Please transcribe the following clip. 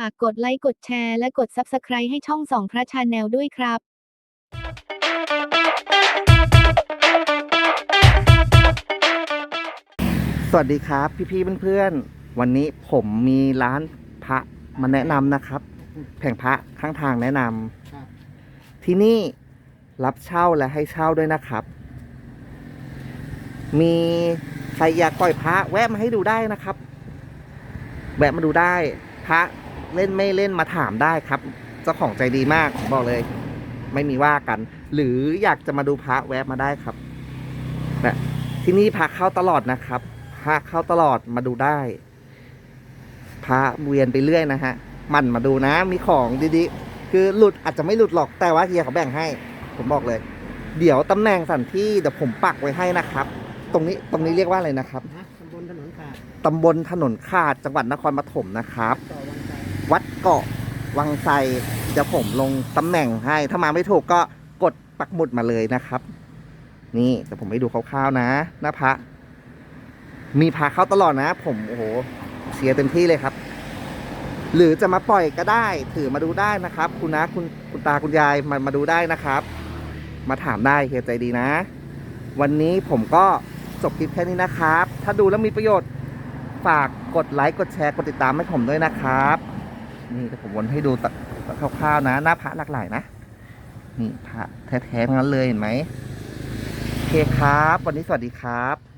ฝากกดไลค์กดแชร์และกด Subscribe ให้ช่องสองพระชาแนลด้วยครับสวัสดีครับ พี่ๆเพื่อนๆวันนี้ผมมีร้านพระมาแนะนำนะครับ แผงพระข้างทางแนะนำครับ ที่นี่รับเช่าและให้เช่าด้วยนะครับ มีใครอยากปล่อยพระแวะมาให้ดูได้นะครับ แวะมาดูได้ พระ เล่นไม่เล่นมาถามได้ครับ เจ้าของใจดีมากผมบอกเลย ไม่มีว่ากัน หรืออยากจะมาดูพระแวะมาได้ครับนะที่นี่พระเข้าตลอดนะครับพระเข้าตลอดมาดูได้พระเวียนไปเรื่อยนะฮะมันมาดูนะ มีของดีๆ คือหลุดอาจจะไม่หลุดหรอกแต่ว่าเฮียเขาแบ่งให้ ผมบอกเลย เดี๋ยวตำแหน่งสถานที่เดี๋ยวผมปักไว้ให้นะครับ ตรงนี้ตรงนี้เรียกว่าอะไรนะครับนะตำบลถนนขาดตำบลถนนขาดจังหวัดนครปฐมนะครับต่อ วัดเกาะวังไซเดี๋ยวผมลงตำแหน่งให้ ถ้ามาไม่ถูกก็กดปักหมุดมาเลยนะครับ นี่เดี๋ยวผมให้ดูคร่าวๆนะหน้าพระมีพาเข้าตลอดนะ ผมโอ้โหเชียเต็มที่เลยครับ หรือจะมาปล่อยก็ได้ ถือมาดูได้นะครับ คุณนะคุณคุณตาคุณยายมามาดูได้นะครับ มาถามได้เฮียใจดีนะ วันนี้ผมก็จบคลิปแค่นี้นะครับ ถ้าดูแล้วมีประโยชน์ ฝากกดไลค์กดแชร์กดติดตามให้ผมด้วยนะครับ นี่ผมวนให้ดูตคร่าวๆนะ หน้าพระหลากหลายนะนี่พระแท้ๆทั้งนั้นเลยเห็นไหมโอเคครับ วันนี้สวัสดีครับ